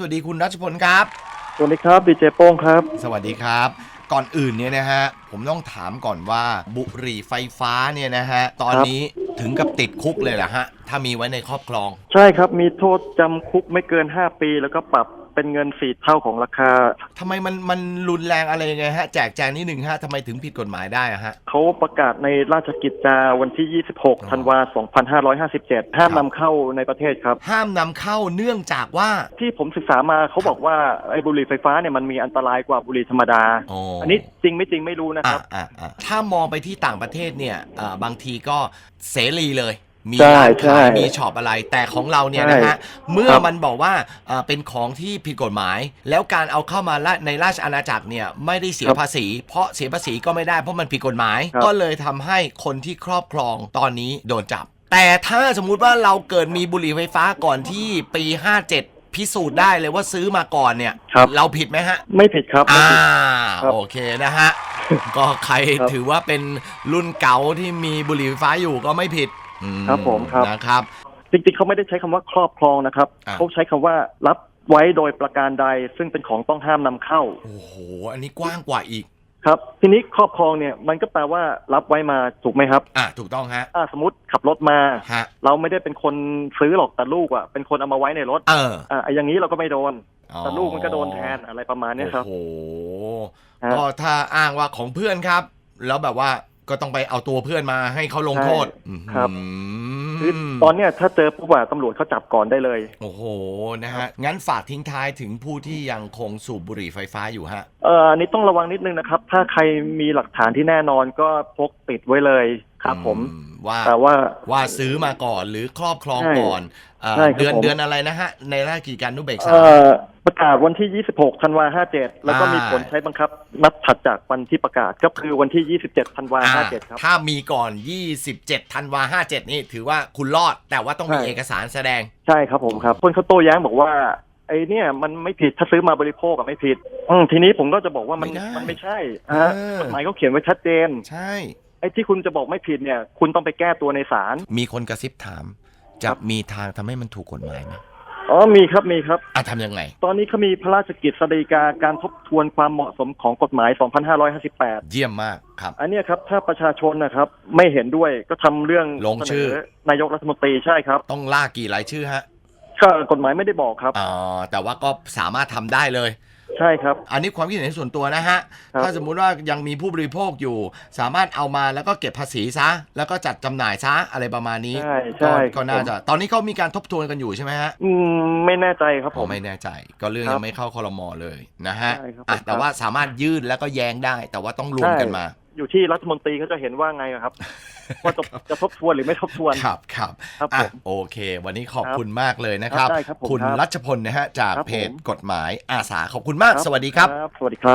สวัสดีคุณรัชพลครับ สวัสดีครับดีเจโป้งครับ สวัสดีครับ ก่อนอื่นเนี่ยนะฮะ ผมต้องถามก่อนว่าบุหรี่ไฟฟ้าเนี่ยนะฮะ ตอนครับ นี้ถึงกับติดคุกเลยเหรอฮะ ถ้ามีไว้ในครอบครอง ใช่ครับมีโทษจำคุกไม่เกิน 5 ปีแล้วก็ปรับ เป็นเงินสี่เท่าของราคา ทำไมมันมันรุนแรงอะไรยังไงฮะ แจกแจงนิดหนึ่งฮะทำไมถึงผิดกฎหมายได้อะฮะ เขาประกาศในราชกิจจาวันที่ 26 ธันวา 2557 ห้ามนำเข้าในประเทศครับ ห้ามนำเข้าเนื่องจากว่า ที่ผมศึกษามาเขาบอกว่าไอ้บุหรี่ไฟฟ้าเนี่ยมันมีอันตรายกว่าบุหรี่ธรรมดา อ๋ออั อันนี้จริงไม่จริงไม่รู้นะคอะรับอะอะถ้ามองไปที่ต่างประเทศเนี่ยอ่าบางทีก็เสรีเลย มีใช่ร้านใช่ขายมีช็อปอะไร แต่ของเราเนี่ยนะฮะเมื่อครับมันบอกว่าอ่าเป็นของที่ผิดกฎหมาย แล้วการเอาเข้ามาละในราชอาณาจักรเนี่ยไม่ได้เสียครับภาษี เพราะเสียภาษีก็ไม่ได้เพราะมันผิดกฎหมายครับก็เลยทำให้คนที่ครอบครองตอนนี้โดนจับ แต่ถ้าสมมุติว่าเราเกิดมีบุหรี่ไฟฟ้าก่อนที่ปี 57พิสูจน์ได้เลยว่าซื้อมาก่อนเนี่ยครับเราผิดไหมฮะ ไม่ผิดครับไม่อ่าผิดครับโอเคนะฮะ ก็ใครครับถือว่าเป็นรุ่นเก่าที่มีบุหรี่ไฟฟ้าอยู่ก็ไม่ผิดอื ครับผมครับ นะครับ จริงๆเขาไม่ได้ใช้คำว่าครอบครองนะครับ อะ เขาใช้คำว่ารับไว้โดยประการใด ซึ่งเป็นของต้องห้ามนำเข้า โอ้โห อันนี้กว้างกว่าอีก ครับ ทีนี้ครอบครองเนี่ยมันก็แปลว่ารับไว้มาถูกไหมครับอะถูกต้องฮะ อ่าสมมติขับรถมา ฮะ เราไม่ได้เป็นคนซื้อหรอกแต่ลูกอะเป็นคนเอามาไว้ในรถเอออ่าอย่างนี้เราก็ไม่โดนอ๋อแต่ลูกมันก็โดนแทนอะไรประมาณเนี้ยครับ โอ้โห ฮะ ก็ถ้าอ้างว่าของเพื่อนครับ แล้วแบบว่า ก็ต้องไปเอาตัวเพื่อนมาให้เขาลงโทษใช่อื้อหือครับ คือตอนเนี้ยถ้าเจอผู้ว่าตำรวจเขาจับก่อนได้เลย โอ้โหนะฮะ งั้นฝากทิ้งท้ายถึงผู้ที่ยังคงสูบบุหรี่ไฟฟ้าอยู่ฮะ เอ่ออันนี้ต้องระวังนิดนึงนะครับ ถ้าใครมีหลักฐานที่แน่นอนก็พกติดไว้เลยครับผม อื ว่าแต่ว่าว่าซื้อมาก่อนหรือครอบครองใช่ก่อนเอ่อใช่ครับเดือนผมเดือนอะไรนะฮะ ในราชกิจการนุเบกษาเอ่อประกาศวันที่ 26ธันวา57 แล้วก็อ่ามีมีผลใช้บังคับ นับถัดจากวันที่ประกาศก็คือวันที่ 27ธันวาอ่า57 ครับ ถ้ามีก่อน 27ธันวา57 นี่ถือว่าคุณรอดแต่ว่าต้องมีใช่เอกสารแสดง ใช่ครับผมครับคนเขาโต้แย้งบอกว่าไอ้เนี่ยมันไม่ผิดถ้าซื้อมาบริโภคอะไม่ผิด อืมทีนี้ผมก็จะบอกว่ามันไม่ได้มันไม่ใช่เออฮะกฎหมายเขาเขียนไว้ชัดเจน ใช่ ไอ้ที่คุณจะบอกไม่ผิดเนี่ย คุณต้องไปแก้ตัวในศาลมีคนกระซิบถาม จะครับมีทางทำให้มันถูกกฎหมายไหมอ๋อมีครับมีครับ อะทำยังไง ตอนนี้เขามีพระราชกิจสฎีกาการทบทวนความเหมาะสมของกฎหมาย 2558 เยี่ยมมากครับ อันเนี้ยครับถ้าประชาชนนะครับไม่เห็นด้วยก็ทำเรื่องลงชื่อ เสนนายกรัฐมนตรีใช่ครับต้องล่ากี่รายชื่อฮะก็กฎหมายไม่ได้บอกครับ อ๋อแต่ว่าก็สามารถทำได้เลย ใช่ครับ อันนี้ความคิดเห็นส่วนตัวนะฮะ ครับ ถ้าสมมุติว่ายังมีผู้บริโภคอยู่ สามารถเอามาแล้วก็เก็บภาษีซะ แล้วก็จัดจำหน่ายซะอะไรประมาณนี้ใช่ก็ใช่ก็น่าจะ ตอนนี้เขามีการทบทวนกันอยู่ใช่ไหมฮะ อืมไม่แน่ใจครับผผม มไม่แน่ใจก็เรื่องครับยังไม่เข้าคอรมอเลยนะฮะใช่ครับอะผมแต่ว่าสามารถยื่นแล้วก็แย้งได้ แต่ว่าต้องรวมกันมา อยู่ที่รัฐมนตรีเขาจะเห็นว่าไงอะครับ ว่าจะจะทบทวนหรือไม่ทบทวน ครับครับครับอะผมโอเค วันนี้ขอบคุณมากเลยนะครับครับ ได้ครับผมคุณครับรัชพลนะฮะจากครับเพจผมกฎหมายอาสาขอบคุณมาก สวัสดีครับ สวัสดีครับ